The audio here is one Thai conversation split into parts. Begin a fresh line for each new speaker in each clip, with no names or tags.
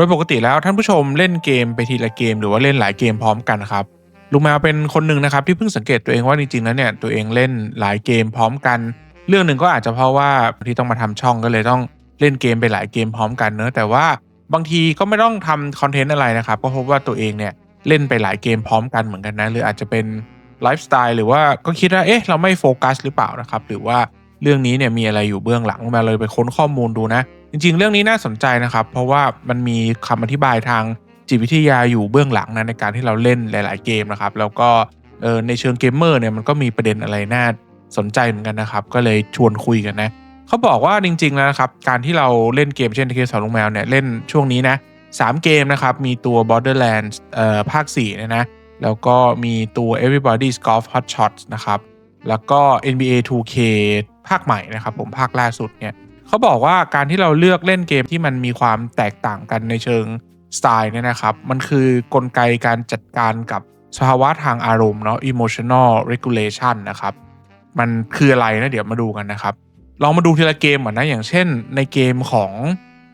ดยปกติแล้วท่านผู้ชมเล่นเกมไปทีละเกมหรือว่าเล่นหลายเกมพร้อมกันครับลุงแมวเป็นคนหนึ่งนะครับที่เพิ่งสังเกตตัวเองว่าจริงๆแล้วเนี่ยตัวเองเล่นหลายเกมพร้อมกัน เรื่องหนึ่งก็อาจจะเพราะว่าที่ต้องมาทำช่องก็เลยต้องเล่นเกมไปหลายเกมพร้อมกันเนอะแต่ว่าบางทีก็ไม่ต้องทำคอนเทนต์อะไรนะครับก็พบว่าตัวเองเนี่ยเล่นไปหลายเกมพร้อมกันเหมือนกันนะหรืออาจจะเป็นไลฟ์สไตล์หรือว่าก็คิดว่าเอ๊ะเราไม่โฟกัสหรือเปล่านะครับหรือว่าเรื่องนี้เนี่ยมีอะไรอยู่เบื้องหลังมาเลยไปค้นข้อมูลดูนะ จริงๆ เรื่องนี้น่าสนใจนะครับ เพราะว่ามันมีคำอธิบายทางจิตวิทยาอยู่เบื้องหลังนะในการที่เราเล่นหลาย ๆ เกมนะครับ แล้วก็ในเชิงเกมเมอร์เนี่ยมันก็มีประเด็นอะไรน่าสนใจเหมือนกันนะครับ ก็เลยชวนคุยกันนะเขาบอกว่าจริง ๆ แล้วนะครับ การที่เราเล่นเกมเช่นเคสสองลุงแมวเนี่ยเล่นช่วงนี้นะสามเกมนะครับ มีตัว Borderlands เอ่อภาค4เนี่ยนะแล้วก็มีตัว Everybody's Golf Hot Shots นะครับ แล้วก็ NBA 2K ภาคใหม่นะครับ ผมภาคล่าสุดเนี่ย เขาบอกว่าการที่เราเลือกเล่นเกมที่มันมีความแตกต่างกันในเชิงสไตล์เนี่ยนะครับ มันคือกลไกการจัดการกับสภาวะทางอารมณ์เนาะ emotional regulation นะครับ มันคืออะไรนะเดี๋ยวมาดูกันนะครับ ลองมาดูทีละเกมก่อนนะ อย่างเช่นในเกมของ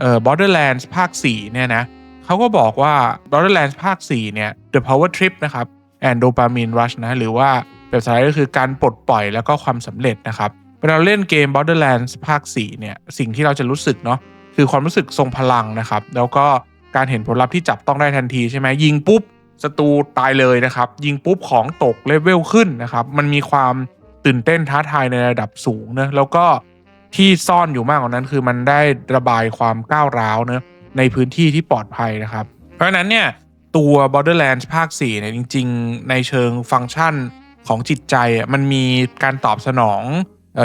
เอ่อ Borderlands ภาค 4 เนี่ยนะเขาก็บอกว่า Borderlands ภาค 4 เนี่ย The Power Trip นะครับ and Dopamine Rush นะ หรือว่าแบบสไลด์ก็คือการปลดปล่อยแล้วก็ความสำเร็จนะครับ เวลาเล่นเกม Borderlands ภาค 4 เนี่ย สิ่งที่เราจะรู้สึกเนาะคือความรู้สึกทรงพลังนะครับ แล้วก็การเห็นผลลัพธ์ที่จับต้องได้ทันทีใช่ไหมยิงปุ๊บศัตรูตายเลยนะครับ ยิงปุ๊บของตกเลเวลขึ้นนะครับ มันมีความตื่นเต้นท้าทายในระดับสูงเนะแล้วก็ที่ซ่อนอยู่มากกว่านั้น คือมันได้ระบายความก้าวร้าวเนะในพื้นที่ที่ปลอดภัยนะครับ เพราะฉะนั้นเนี่ยตัว Borderlands ภาค4เนี่ยจริง ๆ ในเชิงฟังก์ชันของจิตใจอะมันมีการตอบสนอง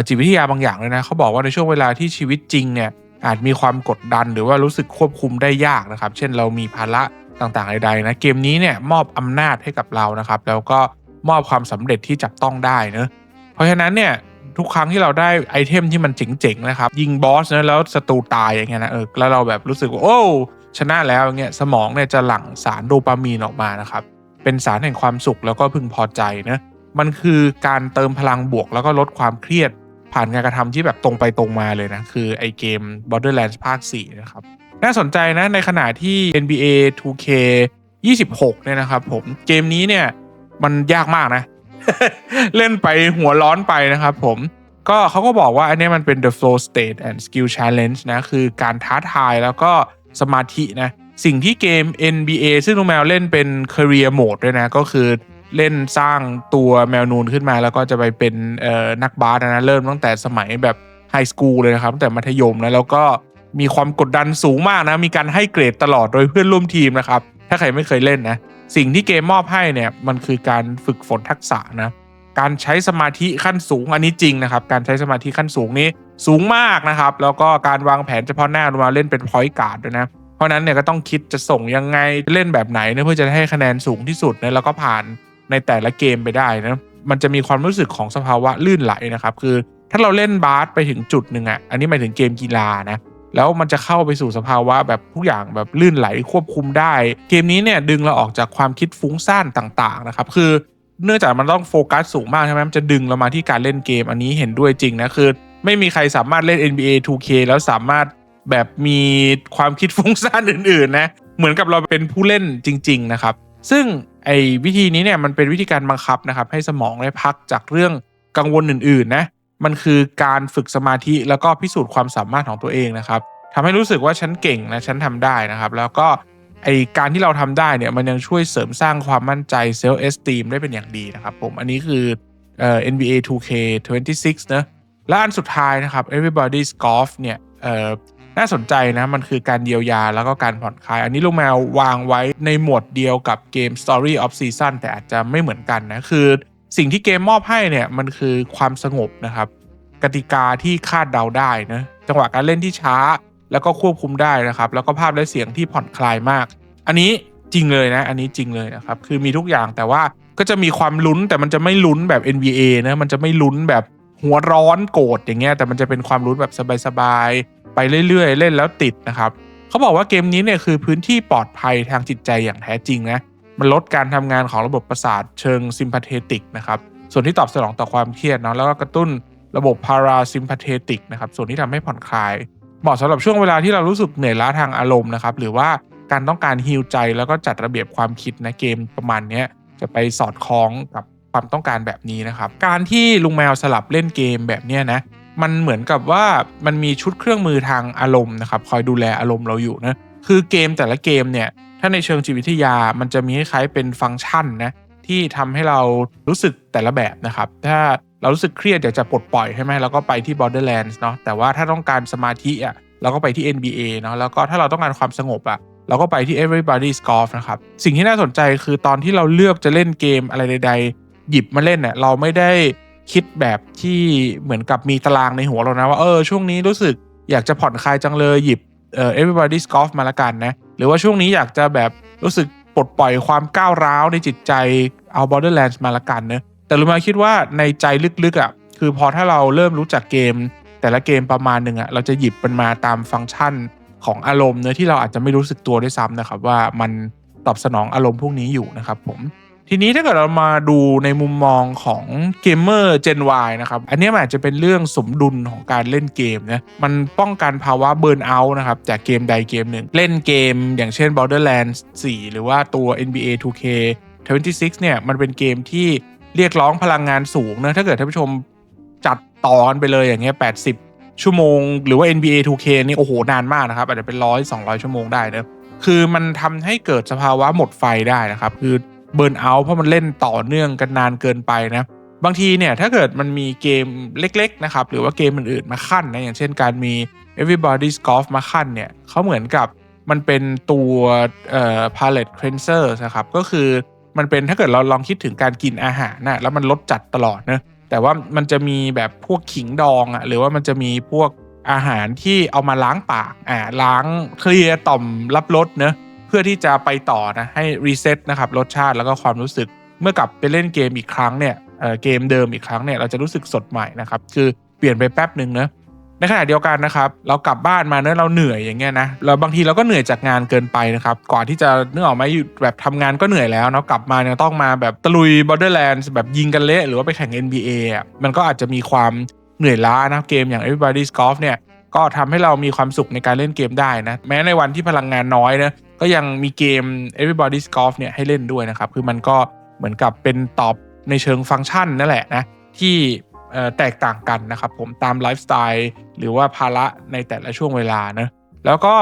จิตวิทยาบางอย่างเลยนะเขาบอกว่าในช่วงเวลาที่ชีวิตจริงเนี่ยอาจมีความกดดันหรือว่ารู้สึกควบคุมได้ยากนะครับ เช่นเรามีภาระต่างๆใดๆนะเกมนี้เนี่ยมอบอำนาจให้กับเรานะครับ แล้วก็มอบความสำเร็จที่จับต้องได้เนะเพราะฉะนั้นเนี่ยทุกครั้งที่เราได้ไอเทมที่มันเจ๋งๆนะครับ ยิงบอสนะแล้วศัตรูตายอย่างเงี้ยนะเออแล้วเราแบบรู้สึกว่าโอ้ชนะแล้วอย่างเงี้ยสมองเนี่ยจะหลั่งสารโดปามีนออกมานะครับเป็นสารแห่งความสุขแล้วก็พึงพอใจนะมันคือการเติมพลังบวกแล้วก็ลดความเครียด ผ่านการกระทำที่แบบตรงไปตรงมาเลยนะ คือไอเกม Borderlands ภาค 4 นะครับ น่าสนใจนะในขณะที่ NBA 2K 26 เนี่ยนะครับผมเกมนี้เนี่ยมันยากมากนะ เล่นไปหัวร้อนไปนะครับผมก็เขาก็บอกว่าอันนี้มันเป็น the flow state and skill challenge นะ คือการท้าทายแล้วก็สมาธินะ สิ่งที่เกม NBA ซึ่งลุงแมวเล่นเป็น career mode ด้วยนะ ก็คือ เล่นสร้างตัวแมวนูนขึ้นมา แล้วก็จะไปเป็นนักบาสนะเริ่มตั้งแต่สมัยแบบไฮสคูลเลยนะครับตั้งแต่มัธยมนะแล้วก็มีความกดดันสูงมากนะ มีการให้เกรดตลอดโดยเพื่อนร่วมทีมนะครับ ถ้าใครไม่เคยเล่นนะ สิ่งที่เกมมอบให้เนี่ยมันคือการฝึกฝนทักษะนะ การใช้สมาธิขั้นสูงอันนี้จริงนะครับ การใช้สมาธิขั้นสูงนี้สูงมากนะครับ แล้วก็การวางแผนเฉพาะหน้ามาเล่นเป็นพอยต์การ์ดด้วยนะ เพราะนั้นเนี่ยก็ต้องคิดจะส่งยังไงเล่นแบบไหนเพื่อจะให้คะแนนสูงที่สุดนะแล้วก็ผ่าน ในแต่ละเกมไปได้นะมันจะมีความรู้สึกของสภาวะลื่นไหลนะครับคือถ้าเราเล่นบาสไปถึงจุดหนึ่งอะอันนี้หมายถึงเกมกีฬานะแล้วมันจะเข้าไปสู่สภาวะแบบทุกอย่างแบบลื่นไหลควบคุมได้ เกมนี้เนี่ยดึงเราออกจากความคิดฟุ้งซ่านต่างๆนะครับคือเนื่องจากมันต้องโฟกัสสูงมากใช่ไหมมันจะดึงเรามาที่การเล่นเกมอันนี้เห็นด้วยจริงนะคือ ไม่มีใครสามารถเล่น NBA 2K แล้วสามารถแบบมีความคิดฟุ้งซ่านอื่นๆนะเหมือนกับเราเป็นผู้เล่นจริง ๆ นะครับ ซึ่งไอ้วิธีนี้เนี่ยมันเป็นวิธีการบังคับนะครับ ให้สมองได้พักจากเรื่องกังวลอื่นๆนะมันคือการฝึกสมาธิแล้วก็พิสูจน์ความสามารถของตัวเองนะครับทำให้รู้สึกว่าฉันเก่งนะฉันทำได้นะครับ แล้วก็ไอการที่เราทำได้เนี่ยมันยังช่วยเสริมสร้างความมั่นใจเซลล์เอสตีมได้เป็นอย่างดีนะครับผมอันนี้คือเอ่อ NBA 2K26 นะและอันสุดท้ายนะครับ Everybody's Golf เนี่ยเอ่อ น่าสนใจนะ มันคือการเยียวยาแล้วก็การผ่อนคลาย อันนี้ลุงแมววางไว้ในหมวดเดียวกับเกม Story of Season แต่อาจจะไม่เหมือนกันนะ คือสิ่งที่เกมมอบให้เนี่ยมันคือความสงบนะครับ กติกาที่คาดเดาได้นะ จังหวะการเล่นที่ช้า แล้วก็ควบคุมได้นะครับ แล้วก็ภาพและเสียงที่ผ่อนคลายมาก อันนี้จริงเลยนะ อันนี้จริงเลยนะครับ คือมีทุกอย่างแต่ว่าก็จะมีความลุ้นแต่มันจะไม่ลุ้นแบบ NBA นะ มันจะไม่ลุ้นแบบหัวร้อนโกรธอย่างเงี้ย แต่มันจะเป็นความลุ้นแบบสบาย ไปเรื่อยๆ เล่นแล้วติดนะครับเขาบอกว่าเกมนี้เนี่ยคือพื้นที่ปลอดภัยทางจิตใจอย่างแท้จริงนะมันลดการทำงานของระบบประสาทเชิงซิมพาเทติกนะครับส่วนที่ตอบสนองต่อความเครียดเนาะแล้วก็กระตุ้นระบบพาราซิมพาเทติกนะครับส่วนที่ทำให้ผ่อนคลายเหมาะสำหรับช่วงเวลาที่เรารู้สึกเหนื่อยล้าทางอารมณ์นะครับหรือว่าการต้องการฮีลใจแล้วก็จัดระเบียบความคิดนะเกมประมาณนี้จะไปสอดคล้องกับความต้องการแบบนี้นะครับ การที่ลุงแมวสลับเล่นเกมแบบเนี้ยนะ มันเหมือนกับว่ามันมีชุดเครื่องมือทางอารมณ์นะครับคอยดูแลอารมณ์เราอยู่นะคือเกมแต่ละเกมเนี่ยถ้าในเชิงจิตวิทยามันจะมีคล้ายเป็นฟังก์ชันนะที่ทำให้เรารู้สึกแต่ละแบบนะครับ ถ้าเรารู้สึกเครียดอยากจะปลดปล่อยใช่ไหมเราก็ไปที่ Borderlands เนาะแต่ว่าถ้าต้องการสมาธิอะเราก็ไปที่ NBA เนาะแล้วก็ถ้าเราต้องการความสงบอะเราก็ไปที่ Everybody's Golf นะครับ สิ่งที่น่าสนใจคือตอนที่เราเลือกจะเล่นเกมอะไรใด ๆ หยิบมาเล่นเนี่ยเราไม่ได้ คิดแบบที่เหมือนกับมีตารางในหัวเรานะว่าเออช่วงนี้รู้สึกอยากจะผ่อนคลายจังเลยหยิบเอ่อ Everybody's Golf มาละกันนะหรือว่าช่วงนี้อยากจะแบบรู้สึกปลดปล่อยความก้าวร้าวในจิตใจเอา Borderlands มาละกันเนะแต่รู้มาคิดว่าในใจลึกๆอะ่ะคือพอถ้าเราเริ่มรู้จักเกม แต่ละเกมประมาณหนึ่งอะ่ะเราจะหยิบมันมาตามฟังก์ชันของอารมณ์เนื้อที่เราอาจจะไม่รู้สึกตัวด้วยซ้ำนะครับว่ามันตอบสนองอารมณ์พวกนี้อยู่นะครับผม ทีนี้ถ้าเกิดเรามาดูในมุมมองของเกมเมอร์ Gen Y นะครับ อันนี้มันอาจจะเป็นเรื่องสมดุลของการเล่นเกมนะ มันป้องกันภาวะเบิร์นเอาท์นะครับ จากเกมใดเกมหนึ่ง เล่นเกมอย่างเช่น Borderlands 4 หรือว่าตัว NBA 2K 26เนี่ย มันเป็นเกมที่เรียกร้องพลังงานสูงนะถ้าเกิดท่านผู้ชมจัดต่อกันไปเลยอย่างเงี้ย80 ชั่วโมง หรือว่า NBA 2K นี่โอ้โหนานมากนะครับอาจจะเป็นร้อย200 ชั่วโมงได้นะคือมันทำให้เกิดสภาวะหมดไฟได้นะครับ คือ เบิร์นเอาท์เพราะมันเล่นต่อเนื่องกันนานเกินไปนะบางทีเนี่ยถ้าเกิดมันมีเกมเล็กๆนะครับหรือว่าเกมอื่นๆมาขั้นนะอย่างเช่นการมี Everybody's Golf มาขั้นเนี่ยเขาเหมือนกับมันเป็นตัวเอ่อ palate cleanser นะครับก็คือมันเป็นถ้าเกิดเราลองคิดถึงการกินอาหารนะแล้วมันลดจัดตลอดนะแต่ว่ามันจะมีแบบพวกขิงดองอะ่ะหรือว่ามันจะมีพวกอาหารที่เอามาล้างปากอ่าล้างเคลียร์ต่อมรับรสเนะ พื่อที่จะไปต่อนะให้รีเซ็ตนะครับรสชาติแล้วก็ความรู้สึกเมื่อกลับไปเล่นเกมอีกครั้งเนี่ยเเกมเดิมอีกครั้งเนี่ยเราจะรู้สึกสดใหม่นะครับคือเปลี่ยนไปแป๊บหนึ่งนะในขณะเดียวกันนะครับ เรากลับบ้านมาเนะเราเหนื่อยอย่างเงี้ยนะเราบางทีเราก็เหนื่อยจากงานเกินไปนะครับก่อนที่จะนึกออกไหมแบบทำงานก็เหนื่อยแล้วเนาะกลับมาเนี่ยต้องมาแบบตะลุย Borderlands แบบยิงกันเละหรือว่าไปแข่ง NBA อะมันก็อาจจะมีความเหนื่อยล้านะเกมอย่าง Everybody's Golf เนี่ย ก็ทำให้เรามีความสุขในการเล่นเกมได้นะ แม้ในวันที่พลังงานน้อยนะก็ยังมีเกม Everybody's Golf เนี่ยให้เล่นด้วยนะครับ คือมันก็เหมือนกับเป็นตอบในเชิงฟังก์ชันนั่นแหละนะที่แตกต่างกันนะครับผมตามไลฟ์สไตล์หรือว่าภาระในแต่ละช่วงเวลานะแล้วก็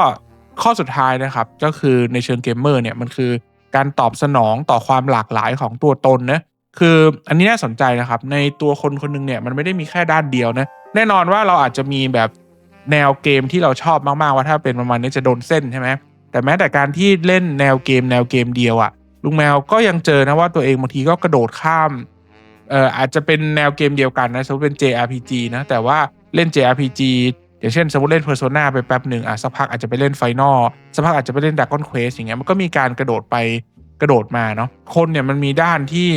ข้อสุดท้ายนะครับก็คือในเชิงเกมเมอร์เนี่ยมันคือการตอบสนองต่อความหลากหลายของตัวตนนะคืออันนี้น่าสนใจนะครับในตัวคนคนนึงเนี่ยมันไม่ได้มีแค่ด้านเดียวนะแน่นอนว่าเราอาจจะมีแบบ แนวเกมที่เราชอบมากๆว่าถ้าเป็นประมาณนี้จะโดนเส้นใช่ไหมแต่แม้แต่การที่เล่นแนวเกมแนวเกมเดียวอะลุงแมวก็ยังเจอนะว่าตัวเองบางทีก็กระโดดข้ามเอ่ออาจจะเป็นแนวเกมเดียวกันนะสมมติเป็น JRPG นะแต่ว่าเล่น JRPG อย่างเช่นสมมติเล่น Persona ไปแป๊บหนึ่งอะสักพักอาจจะไปเล่น Final สักพักอาจจะไปเล่น Dragon Quest อย่างเงี้ยมันก็มีการกระโดดไปกระโดดมาเนาะคนเนี่ยมันมีด้านที่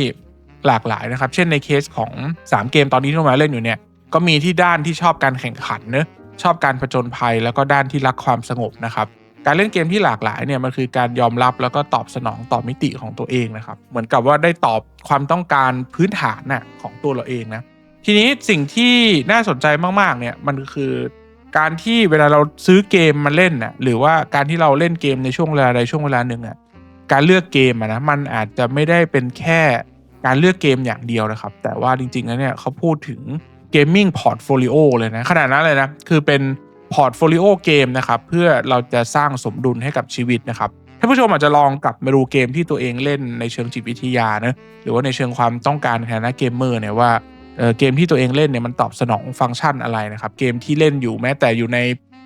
หลากหลายนะครับ เช่นในเคสของ 3 เกมตอนนี้ที่มาเล่นอยู่เนี่ยก็มีที่ด้านที่ชอบการแข่งขันเนะ ชอบการผจญภัยแล้วก็ด้านที่รักความสงบนะครับการเล่นเกมที่หลากหลายเนี่ยมันคือการยอมรับแล้วก็ตอบสนองต่อมิติของตัวเองนะครับ เหมือนกับว่าได้ตอบความต้องการพื้นฐานน่ะของตัวเราเองนะทีนี้สิ่งที่น่าสนใจมากๆเนี่ยมันคือการที่เวลาเราซื้อเกมมาเล่นน่ะหรือว่าการที่เราเล่นเกมในช่วงเวลาใดช่วงเวลาหนึ่งอะการเลือกเกมนะมันอาจจะไม่ได้เป็นแค่การเลือกเกมอย่างเดียวนะครับ แต่ว่าจริงๆแล้วเนี่ยเขาพูดถึง เกมมิ่งพอร์ตโฟลิโอเลยนะขนาดนั้นเลยนะ คือเป็นพอร์ตโฟลิโอเกมนะครับ เพื่อเราจะสร้างสมดุลให้กับชีวิตนะครับท่านผู้ชมอาจจะลองกลับมาดูเกมที่ตัวเองเล่นในเชิงจิตวิทยานะหรือว่าในเชิงความต้องการในฐานะเกมเมอร์เนี่ยว่าเกมที่ตัวเองเล่นเนี่ยมันตอบสนองฟังก์ชันอะไรนะครับ เกมที่เล่นอยู่แม้แต่อยู่ใน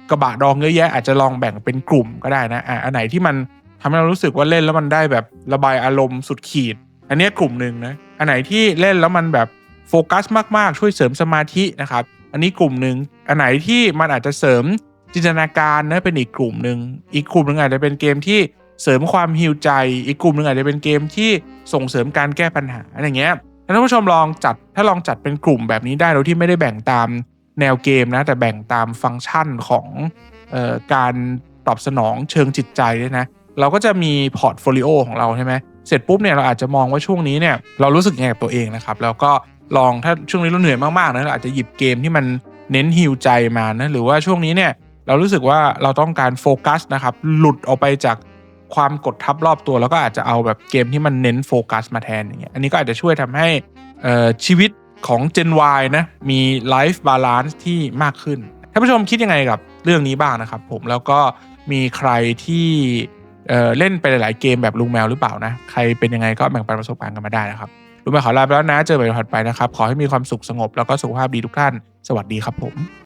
กระบะดองเยอะแยะอาจจะลองแบ่งเป็นกลุ่มก็ได้นะอะอันไหนที่มันทำให้เรารู้สึกว่าเล่นแล้วมันได้แบบระบายอารมณ์สุดขีด อันนี้กลุ่มหนึ่งนะอันไหนที่เล่นแล้วมันแบบ โฟกัสมากๆ ช่วยเสริมสมาธินะครับ อันนี้กลุ่มหนึ่งอันไหนที่มันอาจจะเสริมจินตนาการนะเป็นอีกกลุ่มหนึ่งอีกกลุ่มหนึ่งอาจจะเป็นเกมที่เสริมความฮิวใจ อีกกลุ่มหนึ่งอาจจะเป็นเกมที่ส่งเสริมการแก้ปัญหาอะไรเงี้ยท่านผู้ชมลองจัดถ้าลองจัดเป็นกลุ่มแบบนี้ได้โดยที่ไม่ได้แบ่งตามแนวเกมนะ แต่แบ่งตามฟังก์ชันของออการตอบสนองเชิงจิตใจด้วยนะ เราก็จะมีพอร์ตโฟลิโอของเราใช่ไหมเสร็จปุ๊บเนี่ยเราอาจจะมองว่าช่วงนี้เนี่ยเรารู้สึกยังไงกับตัวเองนะครับ แล้วก็ ลองถ้าช่วงนี้เราเหนื่อยมากๆนะเราอาจจะหยิบเกมที่มันเน้นฮิวใจมานะหรือว่าช่วงนี้เนี่ยเรารู้สึกว่าเราต้องการโฟกัสนะครับหลุดออกไปจากความกดทับรอบตัว แล้วก็อาจจะเอาแบบเกมที่มันเน้นโฟกัสมาแทนอย่างเงี้ยอันนี้ก็อาจจะช่วยทำให้ชีวิตของ Gen Y นะมีไลฟ์บาลานซ์ที่มากขึ้นท่านผู้ชมคิดยังไงกับเรื่องนี้บ้างนะครับผมแล้วก็มีใครที่เเล่นไปหลาย ๆ เกมแบบลุงแมวหรือเปล่านะ ใครเป็นยังไงก็แบ่งปันประสบการณ์กันมาได้นะครับ ลุงแมวขอลาไปแล้วนะ เจอกันใหม่ถัดไปนะครับ ขอให้มีความสุขสงบแล้วก็สุขภาพดีทุกท่าน สวัสดีครับผม